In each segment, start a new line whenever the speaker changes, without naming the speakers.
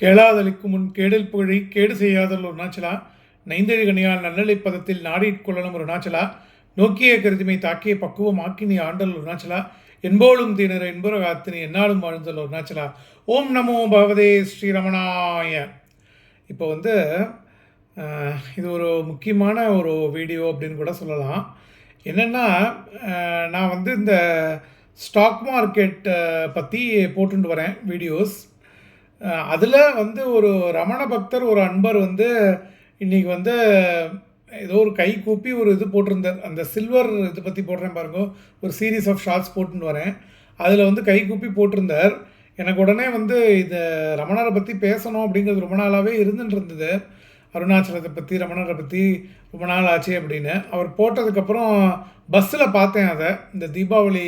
கேளாதலிக்கு முன் கேடில் புகழி கேடு செய்யாதல் ஒரு நாச்சலா? நைந்தழி கனியால் நன்னலை பதத்தில் நாடிக்கொள்ளலும் ஒரு நாச்சலா? நோக்கிய கருதிமை தாக்கிய பக்குவம் ஆக்கினி ஆண்டல் ஒரு நாச்சலா? என்போலும் தீனர் என்புற காத்தினி என்னாலும் வாழ்ந்தல் ஒரு நாச்சலா? ஓம் நமோ பகவதே ஸ்ரீரமணாய. இப்போ வந்து இது ஒரு முக்கியமான ஒரு வீடியோ அப்படின்னு கூட சொல்லலாம். என்னென்னா நான் வந்து இந்த ஸ்டாக் மார்க்கெட்டை பற்றி போட்டுட்டு வரேன் வீடியோஸ். அதில் வந்து ஒரு ரமண பக்தர் ஒரு அன்பர் வந்து இன்றைக்கி வந்து ஏதோ ஒரு கை கூப்பி ஒரு இது போட்டிருந்தார். அந்த சில்வர் இது பற்றி போடுறேன் பாருங்க. ஒரு சீரீஸ் ஆஃப் ஷார்ட்ஸ் போட்டுன்னு வரேன். அதில் வந்து கை கூப்பி போட்டிருந்தார். எனக்கு உடனே வந்து இது ரமணரை பற்றி பேசணும் அப்படிங்கிறது ரொம்ப நாளாகவே இருந்துட்டு இருந்தது. அருணாச்சலத்தை பற்றி ரமணரை பற்றி ரொம்ப நாள் ஆச்சு அப்படின்னு. அவர் போட்டதுக்கப்புறம் பஸ்ஸில் பார்த்தேன் அதை. இந்த தீபாவளி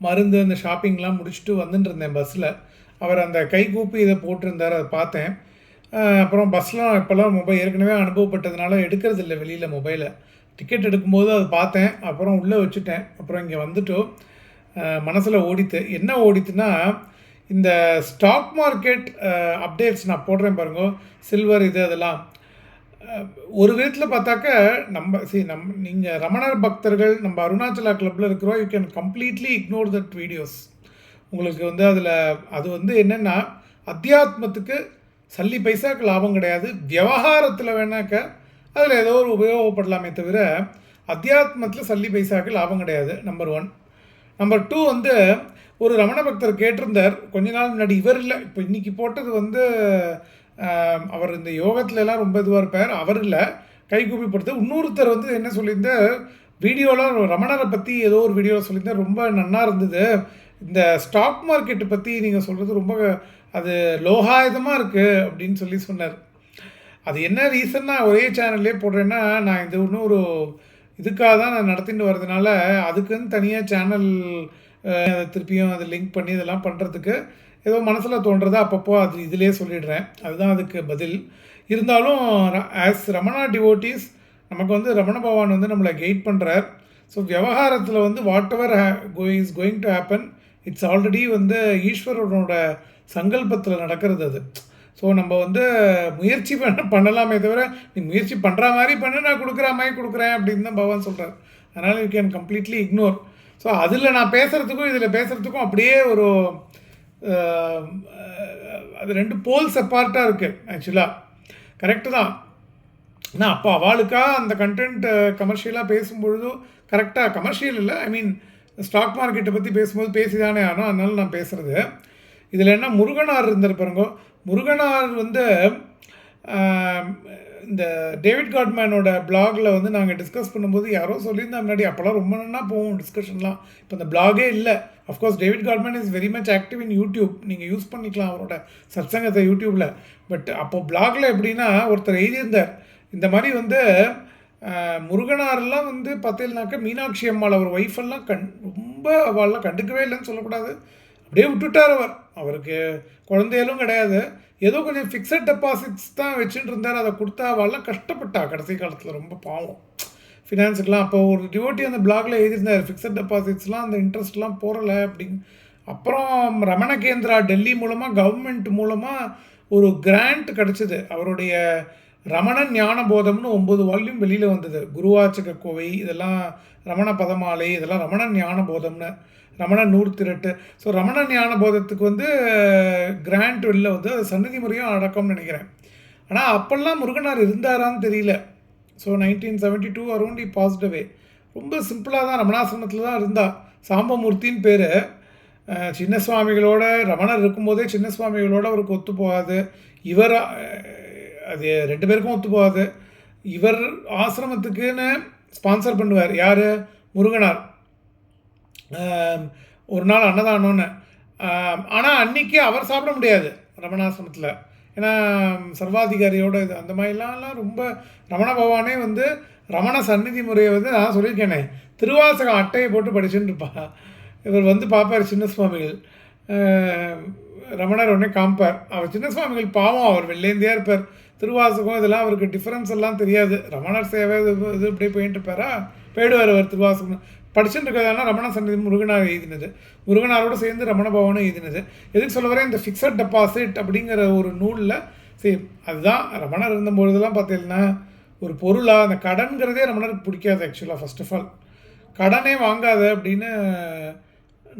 மருந்து அந்த ஷாப்பிங்லாம் முடிச்சுட்டு வந்துட்டு இருந்தேன் பஸ்ஸில் அவர் அந்த கைகூப்பி இதை போட்டிருந்தார் அதை பார்த்தேன். அப்புறம் பஸ்லாம் இப்போல்லாம் மொபைல் ஏற்கனவே அனுபவப்பட்டதுனால எடுக்கிறது இல்லை வெளியில் மொபைலை. டிக்கெட் எடுக்கும்போது அதை பார்த்தேன் அப்புறம் உள்ளே வச்சுட்டேன். அப்புறம் இங்கே வந்துட்டோம் மனசில் ஓடித்து. என்ன ஓடித்துன்னா இந்த ஸ்டாக் மார்க்கெட் அப்டேட்ஸ் நான் போடுறேன் பாருங்க சில்வர் இது அதெல்லாம். ஒரு விதத்தில் பார்த்தாக்க நம்ம சி நம் நீங்கள் ரமணர் பக்தர்கள் நம்ம அருணாச்சலா கிளப்பில் இருக்கிறோம் you can completely ignore that videos உங்களுக்கு வந்து அதில் அது வந்து என்னென்னா அத்தியாத்மத்துக்கு சல்லி பைசாக்கு லாபம் கிடையாது. விவகாரத்தில் வேணாக்க அதில் ஏதோ ஒரு உபயோகப்படலாமே தவிர அத்தியாத்மத்தில் சல்லி பைசாக்கு லாபம் கிடையாது நம்பர் ஒன் நம்பர் டூ வந்து ஒரு ரமண பக்தர் கேட்டிருந்தார் கொஞ்ச நாள் முன்னாடி. இவர் இல்லை. இப்போ இன்றைக்கி போட்டது வந்து அவர் இந்த யோகத்துல எல்லாம் ரொம்ப இதுவாக இருப்பார். அவர் இல்லை. கைகூப்பி படுத்து இன்னொருத்தர் வந்து என்ன சொல்லியிருந்தார் வீடியோலாம் ரமணரை பற்றி ஏதோ ஒரு வீடியோவில் சொல்லியிருந்தார். ரொம்ப நன்னா இருந்தது. இந்த ஸ்டாக் மார்க்கெட்டை பற்றி நீங்கள் சொல்கிறது ரொம்ப அது லோகாயுதமாக இருக்குது அப்படின்னு சொல்லி சொன்னார். அது என்ன ரீசன்னா ஒரே சேனல்லே போடுறேன்னா நான் இது இன்னும் ஒரு இதுக்காக தான் நான் நடத்திட்டு வர்றதுனால அதுக்குன்னு தனியாக சேனல் திருப்பியும் அதை லிங்க் பண்ணி இதெல்லாம் பண்ணுறதுக்கு ஏதோ மனசில் தோன்றதை அப்பப்போ அது இதிலே சொல்லிடுறேன். அதுதான் அதுக்கு பதில். இருந்தாலும் ஆஸ் ரமணா டிவோட்டிஸ் நமக்கு வந்து ரமண பகவான் வந்து நம்மளை கைட் பண்ணுறார் ஸோ விவகாரத்தில் வந்து whatever go is going to happen it's already வந்து ஈஸ்வரனோட சங்கல்பத்தில் நடக்கிறது அது. ஸோ நம்ம வந்து முயற்சி பண்ண பண்ணலாமே தவிர நீ முயற்சி பண்ணுற மாதிரி பண்ணு நான் கொடுக்குற மாதிரி கொடுக்குறேன் அப்படின்னு தான் பகவான் சொல்கிறார் அதனால் you can completely ignore so அதில் நான் பேசுகிறதுக்கும் இதில் பேசுகிறதுக்கும் அப்படியே ஒரு அது ரெண்டு போல்ஸ் அப்பார்ட்டாக இருக்குது ஆக்சுவலாக கரெக்டு தான். நான் அப்போ அவளுக்காக அந்த கண்டென்ட் கமர்ஷியலாக பேசும்பொழுதும் கரெக்டாக கமர்ஷியல் இல்லை ஐ மீன் ஸ்டாக் மார்க்கெட்டை பற்றி பேசும்போது பேசிதானே ஆனால் அதனால் நான் பேசுகிறது இதில் என்ன முருகனார் இருந்தார் பாருங்க. முருகனார் வந்து இந்த டேவிட் காட்மேனோட பிளாகில் வந்து நாங்கள் டிஸ்கஸ் பண்ணும்போது யாரோ சொல்லியிருந்தா முன்னாடி. அப்போல்லாம் ரொம்ப நல்லா போவோம் டிஸ்கஷன்லாம் இப்போ இந்த பிளாகே இல்லை. Of course David Godman is very much active in YouTube நீங்கள் யூஸ் பண்ணிக்கலாம் அவரோட சத்சங்கத்தை யூடியூப்பில் பட் அப்போ பிளாகில் எப்படின்னா ஒருத்தர் எழுதியிருந்தார். இந்த மாதிரி வந்து முருகனாரெல்லாம் வந்து பார்த்தீங்கன்னாக்கா மீனாட்சி அம்மாள் அவர் ஒய்ஃபெல்லாம் கண் ரொம்ப அவள்லாம் கண்டுக்கவே இல்லைன்னு சொல்லக்கூடாது. அப்படியே விட்டுட்டார் அவர். அவருக்கு குழந்தைகளும் கிடையாது. ஏதோ கொஞ்சம் ஃபிக்ஸட் டெபாசிட்ஸ் தான் வச்சுட்டு இருந்தார் அதை கொடுத்தா அவள்லாம் கஷ்டப்பட்டா கடைசி காலத்தில் ரொம்ப பாவம். ஃபினான்ஸுக்கெலாம் அப்போ ஒரு டிவோட்டி அந்த பிளாக்ல எழுதியிருந்தார். ஃபிக்ஸட் டெபாசிட்ஸ்லாம் அந்த இன்ட்ரெஸ்ட்லாம் போகலை அப்படின்னு. அப்புறம் ரமண கேந்திரா டெல்லி மூலமாக கவர்மெண்ட் மூலமாக ஒரு கிராண்ட் கிடச்சிது. அவருடைய ரமண ஞான போதம்னு ஒம்பது வால்யூம் வெளியில் வந்தது. குருவாச்சக கோவை இதெல்லாம் ரமண பதமாலை இதெல்லாம் ரமண ஞான போதம்னு ரமண நூறு திரட்டு ஸோ ரமண ஞான போதத்துக்கு வந்து கிராண்ட் வெளில வந்து அது சன்னதி முறையும் அடக்கம்னு நினைக்கிறேன். ஆனால் அப்போல்லாம் முருகனார் இருந்தாரான்னு தெரியல. So nineteen seventy two around he passed away ரொம்ப சிம்பிளாக தான் ரமணாசிரமத்தில் தான் இருந்தா. சாம்பமூர்த்தின்னு பேர். சின்ன சுவாமிகளோட ரமணர் இருக்கும்போதே சின்ன சுவாமிகளோட அவருக்கு ஒத்து போகாது இவர் அது ரெண்டு பேருக்கும் ஒத்து போகாது. இவர் ஆசிரமத்துக்குன்னு ஸ்பான்சர் பண்ணுவார். யார்? முருகனார். ஒரு நாள் அன்னதானம்னு. ஆனால் அன்னைக்கு அவர் சாப்பிட முடியாது ரமணாசிரமத்தில். ஏன்னா சர்வாதிகாரியோட இது அந்த மாதிரிலாம் ரொம்ப ரமண பகவானே வந்து ரமண சந்நிதி முறையை வந்து நான் சொல்லியிருக்கேனே. திருவாசகம் அட்டையை போட்டு படிச்சுட்டு இருப்பா. இவர் வந்து பார்ப்பார் சின்ன சுவாமிகள். ரமணர் உடனே காமிப்பார். அவர் சின்ன சுவாமிகள் பாவம் அவர் வெள்ளேந்தியாக இருப்பார். திருவாசகம் இதெல்லாம் அவருக்கு டிஃப்ரென்ஸ் எல்லாம் தெரியாது. ரமணர் சேவை இது இது இப்படி போயிட்டு இருப்பாரா போயிடுவார் அவர் திருவாசகம். படிச்சுட்டு இருக்கிறதால ரமண சன்னதி முருகனார் எழுதினது. முருகனாரோடு சேர்ந்து ரமண பவனும் எழுதினது. எதுக்கு சொல்ல வரேன் இந்த ஃபிக்ஸட் டெபாசிட் அப்படிங்கிற ஒரு நூலில் சரி அதுதான் ரமணர் இருந்தபொழுதெல்லாம் பார்த்தீங்கன்னா ஒரு பொருளாக அந்த கடன்கிறதே ரமணருக்கு பிடிக்காது ஆக்சுவலாக ஃபர்ஸ்ட் ஆஃப் ஆல் கடனே வாங்காத அப்படின்னு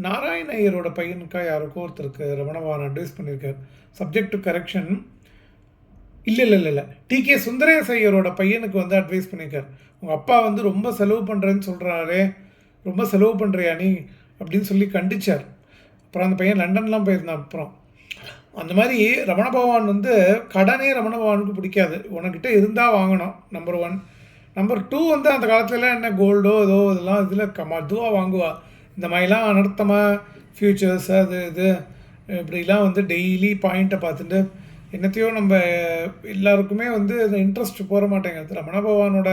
நாராயண ஐயரோட பையனுக்கா யாருக்கோ ஒருத்தருக்கு ரமண பவன் அட்வைஸ் பண்ணியிருக்கார். சப்ஜெக்ட் டு கரெக்ஷன் இல்லை இல்லை இல்லை இல்லை. டிகே சுந்தரேச ஐயரோட பையனுக்கு வந்து அட்வைஸ் பண்ணியிருக்கார் உங்கள் அப்பா வந்து ரொம்ப செலவு பண்ணுறேன்னு சொல்கிறாரே ரொம்ப செலவு பண்ணுறியா நீ? அப்படின்னு சொல்லி கண்டிச்சார். அப்புறம் அந்த பையன் லண்டன்லாம் போயிருந்தான் அப்புறம். அந்த மாதிரி ரமண பகவான் வந்து கடனே ரமண பகவானுக்கு பிடிக்காது. உனக்கிட்ட இருந்தால் வாங்கணும் நம்பர் ஒன் நம்பர் டூ வந்து அந்த காலத்துலலாம் என்ன கோல்டோ ஏதோ இதெல்லாம் இதில் கமா இதுவாக வாங்குவா. இந்த மாதிரிலாம் அனர்த்தமாக ஃப்யூச்சர்ஸ் அது இது இப்படிலாம் வந்து டெய்லி பாயிண்ட்டை பார்த்துட்டு என்னத்தையோ நம்ம எல்லாருக்குமே வந்து அந்த இன்ட்ரெஸ்ட் போக மாட்டேங்கிறது ரமண பகவானோட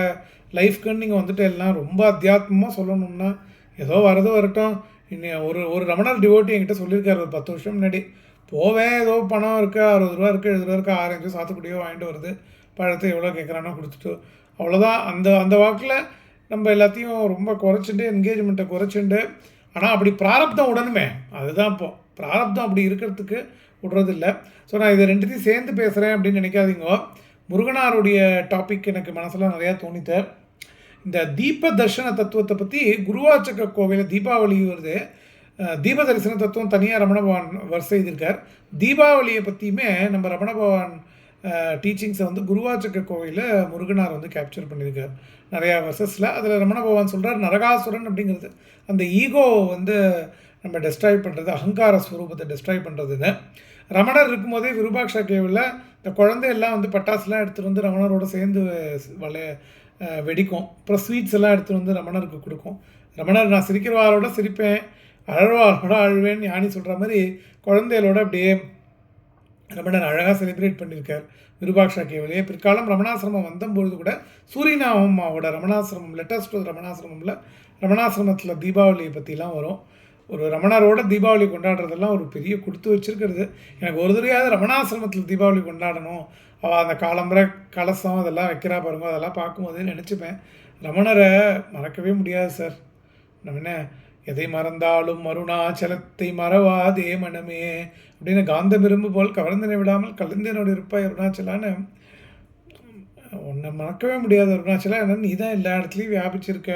லைஃப்க்குன்னு நீங்கள் வந்துட்டு எல்லாம் ரொம்ப அத்தியாத்மமாக சொல்லணும்னா ஏதோ வரதோ வரட்டும். இன்னி ஒரு ஒரு ரமணர் டிவோட்டி என்கிட்ட சொல்லியிருக்காரு ஒரு பத்து வருஷம் முன்னாடி. போவேன் ஏதோ பணம் இருக்குது அறுபது ரூபா இருக்குது எழுபது ரூபா இருக்குது ஆரஞ்சு சாத்துக்குடியோ வாங்கிட்டு வருது. பழத்தை எவ்வளோ கேட்குறானோ கொடுத்துட்டு. அவ்வளோதான் அந்த அந்த வாக்கில் நம்ம எல்லாத்தையும் ரொம்ப குறைச்சிட்டு என்கேஜ்மெண்ட்டை குறைச்சிட்டு ஆனால் அப்படி பிராரப்தம் உடனுமே. அதுதான் இப்போது பிராரப்தம் அப்படி இருக்கிறதுக்கு விடுறதில்ல. ஸோ நான் இதை ரெண்டுத்தையும் சேர்ந்து பேசுகிறேன் அப்படின்னு நினைக்காதீங்க. முருகனாருடைய டாபிக் எனக்கு மனசில் நிறையா தோணித்த இந்த தீப தர்ஷன தத்துவத்தை பற்றி குருவாச்சக்க கோவிலில் தீபாவளி வருது. தீப தரிசன தத்துவம் தனியாக ரமண பவான் வரிசை செய்திருக்கார் தீபாவளியை பற்றியுமே நம்ம ரமண பவான் டீச்சிங்ஸை வந்து குருவாச்சக்க கோவிலில் முருகனார் வந்து கேப்சர் பண்ணியிருக்கார். நிறையா வர்சஸில் அதில் ரமண பவான் சொல்கிறார் நரகாசுரன் அப்படிங்கிறது. அந்த ஈகோ வந்து நம்ம டெஸ்ட்ராய் பண்ணுறது அகங்கார ஸ்வரூபத்தை டெஸ்ட்ராய் பண்ணுறதுன்னு ரமணர் இருக்கும்போதே விருபாக்ஷா கேவில் இந்த குழந்தையெல்லாம் வந்து பட்டாசுலாம் எடுத்துகிட்டு வந்து ரமணரோட சேர்ந்து வளைய வெடிக்கும். அப்புறம் ஸ்வீட்ஸ் எல்லாம் எடுத்துகிட்டு வந்து ரமணருக்கு கொடுக்கும். ரமணர் நான் சிரிக்கிறவாரோட சிரிப்பேன் அழவாரோட அழுவேன் ஞானி சொல்கிற மாதிரி குழந்தைகளோட அப்படியே ரமணர் அழகாக செலிப்ரேட் பண்ணியிருக்கார் விருபாக்ஷா கேவலையே பிற்காலம் ரமணாசிரமம் வந்தபொழுது கூட சூரியநாமம்மாவோட ரமணாசிரமம் லெட்டஸ்ட் டு ரமணாசிரமமில் ரமணாசிரமத்தில் தீபாவளியை பற்றிலாம் வரும். ஒரு ரமணரோட தீபாவளி கொண்டாடுறதெல்லாம் ஒரு பெரிய கொடுத்து வச்சிருக்கிறது. எனக்கு ஒரு தடவையாவது ரமணாசிரமத்தில் தீபாவளி கொண்டாடணும். அவள் அந்த காலம்புற கலசம் அதெல்லாம் வைக்கிறா பாருங்க அதெல்லாம் பார்க்கும்போது நினச்சிப்பேன். ரமணரை மறக்கவே முடியாது சார். நம்ம என்ன எதை மறந்தாலும் அருணாச்சலத்தை மறவாதே மனமே அப்படின்னு காந்தபிரும்பு போல் கவர்ந்தனை விடாமல் கலந்தனோடு இருப்பாய் அருணாச்சலான்னு உன்னை மறக்கவே முடியாது அருணாச்சலா ஏன்னா நீ தான் எல்லா இடத்துலையும் வியாபிச்சிருக்க.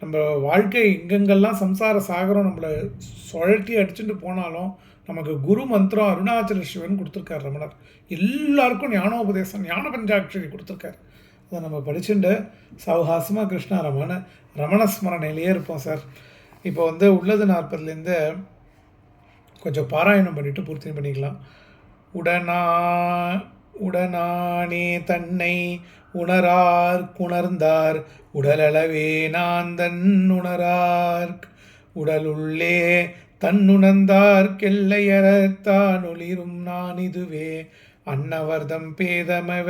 நம்ம வாழ்க்கை எங்கெங்கெல்லாம் சம்சார சாகரம் நம்மளை சுழட்டி அடிச்சுட்டு போனாலும் நமக்கு குரு மந்திரம் அருணாச்சல சிவன் கொடுத்துருக்காரு ரமணர். எல்லாருக்கும் ஞானோபதேசம் ஞான பஞ்சாட்சரி கொடுத்துருக்காரு. அதை நம்ம படிச்சுட்டு சௌஹாசமாக கிருஷ்ணா ரமண ரமண ஸ்மரணையிலேயே இருப்போம் சார். இப்போ வந்து உள்ளது நாற்பதுலேருந்து கொஞ்சம் பாராயணம் பண்ணிவிட்டு பூர்த்தி பண்ணிக்கலாம். உடனா உடனானே தன்னை உணரார் குணர்ந்தார். உடலளவே நான் தன் உணரார் உடலுள்ளே தன்னுணர்ந்தார்க்கெல்லையறத்தான் ஒளிரும் நான் இதுவே. அன்னவர்தம் பேதமவ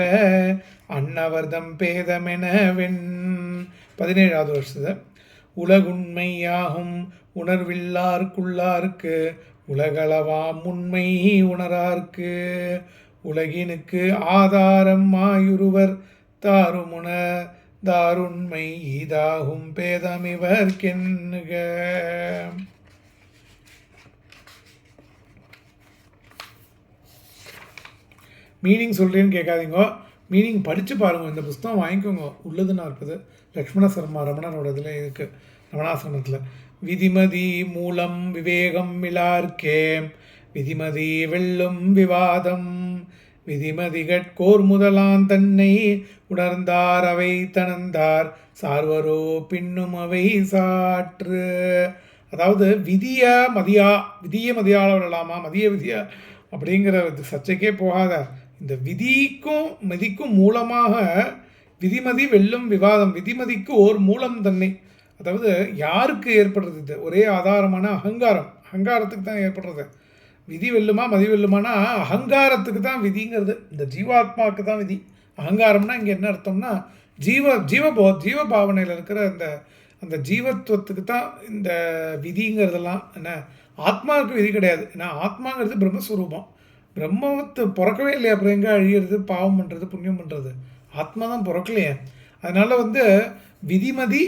அன்னவர்தம் பேதமெனவென். பதினேழாவது வருஷத்தை. உலகுண்மையாகும் உணர்வில்லார்க்குள்ளார்க்கு உலகளவாம் உண்மை உணரார்க்கு. உலகினுக்கு ஆதாரம் மாயுருவர் தாருமுன தாருண்மை ஈதாகும் பேதமிவர் கென்னுக. மீனிங் சொல்கிறேன்னு கேட்காதீங்க. மீனிங் படித்து பாருங்க இந்த புஸ்தகம் வாங்கிக்கோங்க. உள்ளதுன்னா இருக்குது லக்ஷ்மண சர்மா ரமணனோட இதில் இருக்குது ரமணாசிரமத்தில் விதிமதி மூலம் விவேகம் மிலார்க்கே விதிமதி வெல்லும் விவாதம் விதிமதிகட்கோர் முதலான் தன்னை உணர்ந்தார் அவை தனந்தார் சார்வரோ பின்னும் அவை சாற்று. அதாவது விதிய மதியா விதிய மதியால விடலாமா மதிய விதியா அப்படிங்கிற சர்ச்சைக்கே போகாத இந்த விதிக்கும் மதிக்கும் மூலமாக விதிமதி வெல்லும் விவாதம் விதிமதிக்கு ஓர் மூலம் தன்னை. அதாவது யாருக்கு ஏற்படுறது இது? ஒரே ஆதாரமான அகங்காரம். அகங்காரத்துக்கு தான் ஏற்படுறது. விதி வெல்லுமா மதி வெல்லுமானா அகங்காரத்துக்கு தான் விதிங்கிறது. இந்த ஜீவாத்மாவுக்கு தான் விதி. அகங்காரம்னா இங்கே என்ன அர்த்தம்னா ஜீவ ஜீவபோ ஜீவ பாவனையில் இருக்கிற அந்த அந்த ஜீவத்துவத்துக்கு தான் இந்த விதிங்கிறதெல்லாம் என்ன ஆத்மாவுக்கு விதி கிடையாது. ஏன்னா ஆத்மாங்கிறது பிரம்மஸ்வரூபம். பிரம்மத்தை பிறக்கவே இல்லையா? அப்புறம் எங்கே அழியிறது? பாவம் பண்ணுறது புண்ணியம் பண்ணுறது ஆத்மா தான் பிறக்கலையே. அதனால் வந்து விதிமதி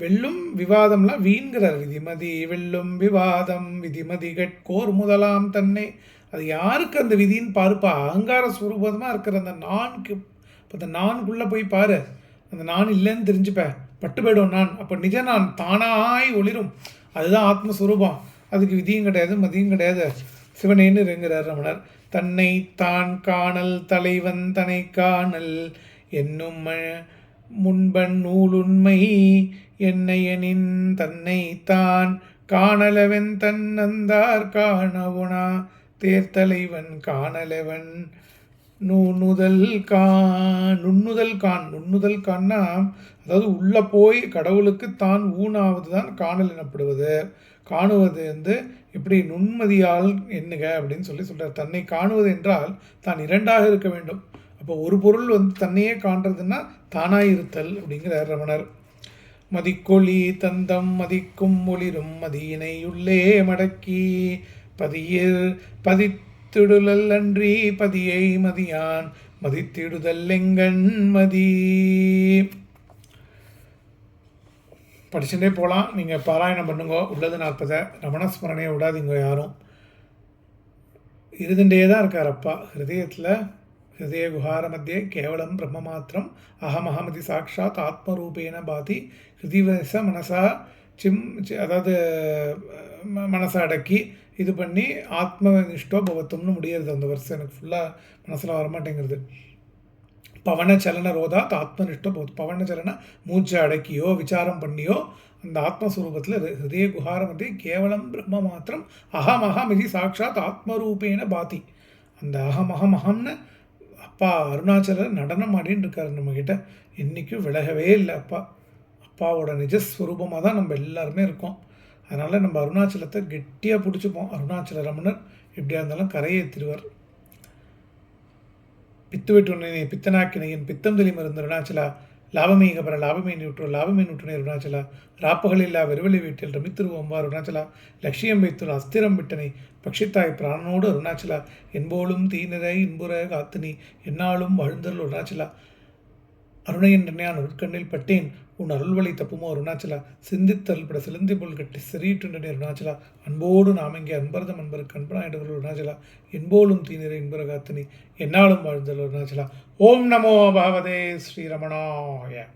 வெல்லும் விவாதம்லாம் வீண்கிறார் விதிமதி வெல்லும் விவாதம் விதிமதி கட்கோர் முதலாம் தன்னை. அது யாருக்கு அந்த விதின்னு பாருப்பா? அகங்கார சுரூபமாக இருக்கிற அந்த நான்கு இப்போ அந்த நான்குள்ளே போய் பாரு. அந்த நான் இல்லைன்னு தெரிஞ்சுப்பேன் பட்டு போயிடும் நான். அப்போ நிஜ நான் தானாய் ஒளிரும். அதுதான் ஆத்மஸ்வரூபம். அதுக்கு விதியும் கிடையாது மதியும் கிடையாது. சிவனேன்னு இறங்குறார் ரமணர். தன்னை தான் காணல் தலைவன் தன்னை காணல். என்னும் முன்பன் நூலுண்மை என்னையனின் தன்னை தான் காணலவன் தன்னந்தார் காணவுனா தேர்தலைவன் காணலவன் நுண்ணுதல் கான் நுண்ணுதல் கான் நுண்ணுதல் கான்னா அதாவது உள்ளே போய் கடவுளுக்கு தான் ஊனாவது தான் காணல் எனப்படுவது. காணுவது வந்து இப்படி நுண்மதியால் எண்ணுக அப்படின்னு சொல்லி சொல்கிறார் தன்னை காணுவது என்றால் தான் இரண்டாக இருக்க வேண்டும். அப்போ ஒரு பொருள் வந்து தன்னையே காண்றதுன்னா தானாயிருத்தல் அப்படிங்கிறார் ரமணர். மதிக்கொளி தந்தம் மதிக்கும் ஒளிரும் மதியினை உள்ளே மடக்கி பதியில் பதித்திடுதல் அன்றி பதியை மதியான் மதித்திடுதல் எங்கண் மதி. படிச்சுட்டே போகலாம் நீங்கள் பாராயணம் பண்ணுங்க. உள்ளது நாற்பதை. ரமணஸ்மரணையை விடாதீங்க யாரும். இருந்துட்டே தான் இருக்கார் அப்பா. ஹிருதயத்தில் हृदयगुहारमध्ये केवलं ब्रह्ममात्रम् கேவலம் பிரம்ம மாத்திரம் भाति சாட்சாத் ஆத்மரூபேன பாதி மனசா சிம் அதாவது மனசை அடக்கி இது பண்ணி ஆத்மனிஷ்டோ பவத்தும்னு முடியறது அந்த வருஷம் எனக்கு ஃபுல்லாக மனசில் வரமாட்டேங்கிறது பவனச்சலன சலன ரோதாத் ஆத்மனிஷ்டோ பவத் பவனச்சலன மூச்சை அடக்கியோ விசாரம் பண்ணியோ அந்த ஆத்மஸ்வரூபத்தில் ஹிருதய குஹார மத்தியே கேவலம் பிரம்ம மாத்திரம் அகம் அகம் இது சாட்சாத் ஆத்மரூபேன பாதி. அந்த அகம் அகம் அகம்னு அப்பா அருணாச்சலர் நடனம் ஆடின்னு இருக்காரு நம்மக்கிட்ட இன்றைக்கும் விலகவே இல்லை அப்பா. அப்பாவோட நிஜஸ்வரூபமாக தான் நம்ம எல்லாருமே இருக்கோம். அதனால் நம்ம அருணாச்சலத்தை கெட்டியாக பிடிச்சிப்போம். அருணாச்சல ரமணர் எப்படியா இருந்தாலும் கரையேற்றிடுவார் பித்து வெட்டுனை பித்தனாக்கினையின் பித்தம் தெளி மருந்து அருணாச்சலா லாபமே கபர லாபமே நியூற்று லாபமே நூற்றுனை அருணாச்சலா ராப்பகலில்லா வெறுவலி வீட்டில் ரமித்திருவோம்பா அருணாச்சலா. லட்சியம் வைத்துள்ள அஸ்திரம் விட்டனை பக்ஷித்தாய் பிராணனோடு அருணாச்சலா. என்போலும் தீநிறை இன்புற காத்துனி என்னாலும் வாழ்ந்தருள் அருணாச்சலா. அருணையன் நான் உட்கண்ணில் பட்டேன் உன் அருள்வழி தப்புமோ? அருணாச்சலா சிந்தித்தல் பட சிலந்தி போல் கட்டி சிறீட்டுண்டனே அருணாச்சலா. அன்போடு நாம் இங்கே அன்பரதம் அன்பருக்கு அன்பனாயிடுகள் அருணாச்சலா. என்போலும் தீநிறை இன்புற காத்தினி என்னாலும் வாழ்ந்தல் அருணாச்சலா. ஓம் நமோ பகவதே ஸ்ரீரமணாய.